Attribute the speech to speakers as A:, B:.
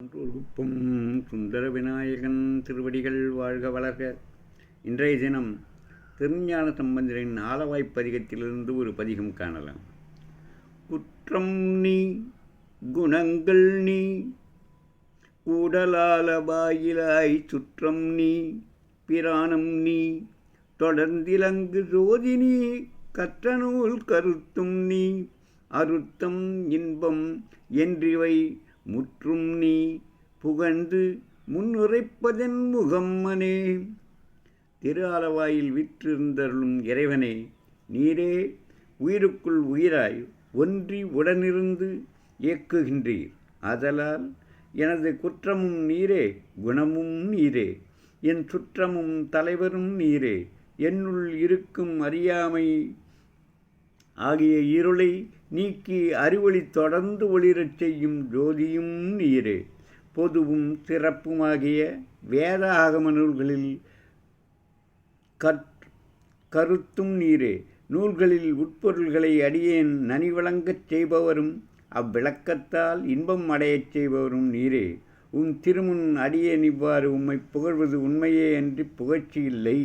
A: குப்பம் சுந்தர விநாயகன் திருவடிகள் வாழ்க வளர்க. இன்றைய தினம் திருஞான சம்பந்தரின் ஆலவாய்ப்பதிகத்திலிருந்து ஒரு பதிகம் காணலாம். குற்றம் நீ குணங்கள் நீ கூடலால வாயிலாய் சுற்றம் நீ பிராணம் நீ தொடர்ந்திலங்கு ஜோதி நீ கற்ற நூல் கருத்தும் நீ அருத்தம் இன்பம் என்றிவை முற்றும் நீ புகழ்ந்து முன்னுரைப்பதன் முகம்மனே திரு அளவாயில் விற்றிருந்தருளும் இறைவனே நீரே உயிருக்குள் உயிராய் ஒன்றி உடனிருந்து இயக்குகின்றீர். ஆதலால் எனது குற்றமும் நீரே குணமும் நீரே என் சுற்றமும் தலைவரும் நீரே என்னுள் இருக்கும் அறியாமை ஆகிய இருளை நீக்கி அறிவொளி தொடர்ந்து ஒளிரச் செய்யும் ஜோதியும் நீரே. பொதுவும் சிறப்புமாகிய வேத ஆகம நூல்களில் கற் கருத்தும் நீரே. நூல்களில் உட்பொருள்களை அடியேன் நனிவழங்கச் செய்பவரும் அவ்விளக்கத்தால் இன்பம் அடையச் செய்பவரும் நீரே. உன் திருமுன் அடியேன் இவ்வாறு உம்மை புகழ்வது உண்மையே என்று புகழ்ச்சி இல்லை.